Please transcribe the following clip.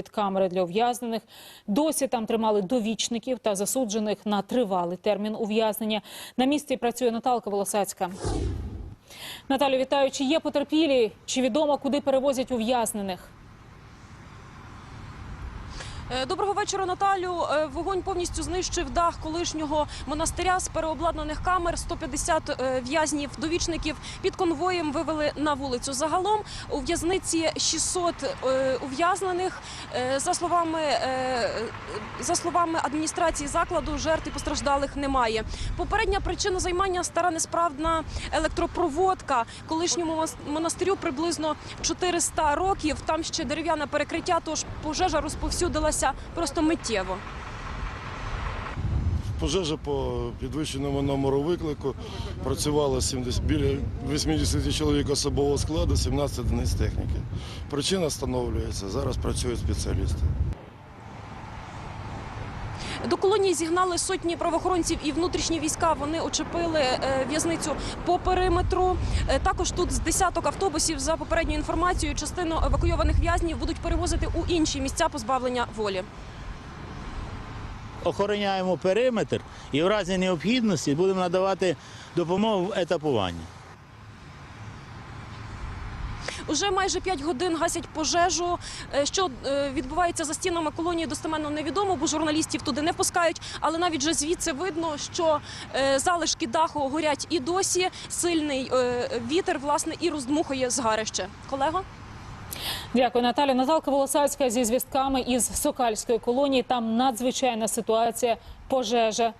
під камери для ув'язнених. Досі там тримали довічників та засуджених на тривалий термін ув'язнення. На місці працює Наталка Волосацька. Наталю, вітаю. Чи є потерпілі? Чи відомо, куди перевозять ув'язнених? Е, Доброго вечора, Наталю. Е, Вогонь повністю знищив дах колишнього монастиря з переобладнаних камер. 150 е, в'язнів довічників під конвоєм вивели на вулицю. Загалом у в'язниці 600 е, ув'язнених. За словами за словами адміністрації закладу, жертв і постраждалих немає. Попередня причина займання стара несправна електропроводка. Колишньому монастирю приблизно 400 років. Там ще дерев'яне перекриття, тож пожежа розповсюдилася просто миттєво. Пожежа по підвищеному номеру виклику працювало 70, біля 80 чоловік особового складу, 17 одиниць техніки. Причина встановлюється. Зараз працюють спеціалісти. До колонії зігнали сотні правоохоронців і внутрішні війська. Вони очепили е, в'язницю по периметру. Е, Також тут з десяток автобусів за попередньою інформацією. Частину евакуйованих в'язнів будуть перевозити у інші місця позбавлення волі. охороняємо периметр і в разі необхідності будемо надавати допомогу в етапуванні. Уже майже 5 годин гасять пожежу. Е, Що е, відбувається за стінами колонії, достеменно невідомо, бо журналістів туди не пускають. Але навіть вже звідси видно, що е, залишки даху горять і досі. Сильний вітер, власне, і роздмухує згарище. Колего? Дякую, Наталя. Наталка Волосацька зі звістками із Сокальської колонії. Там надзвичайна ситуація, пожежа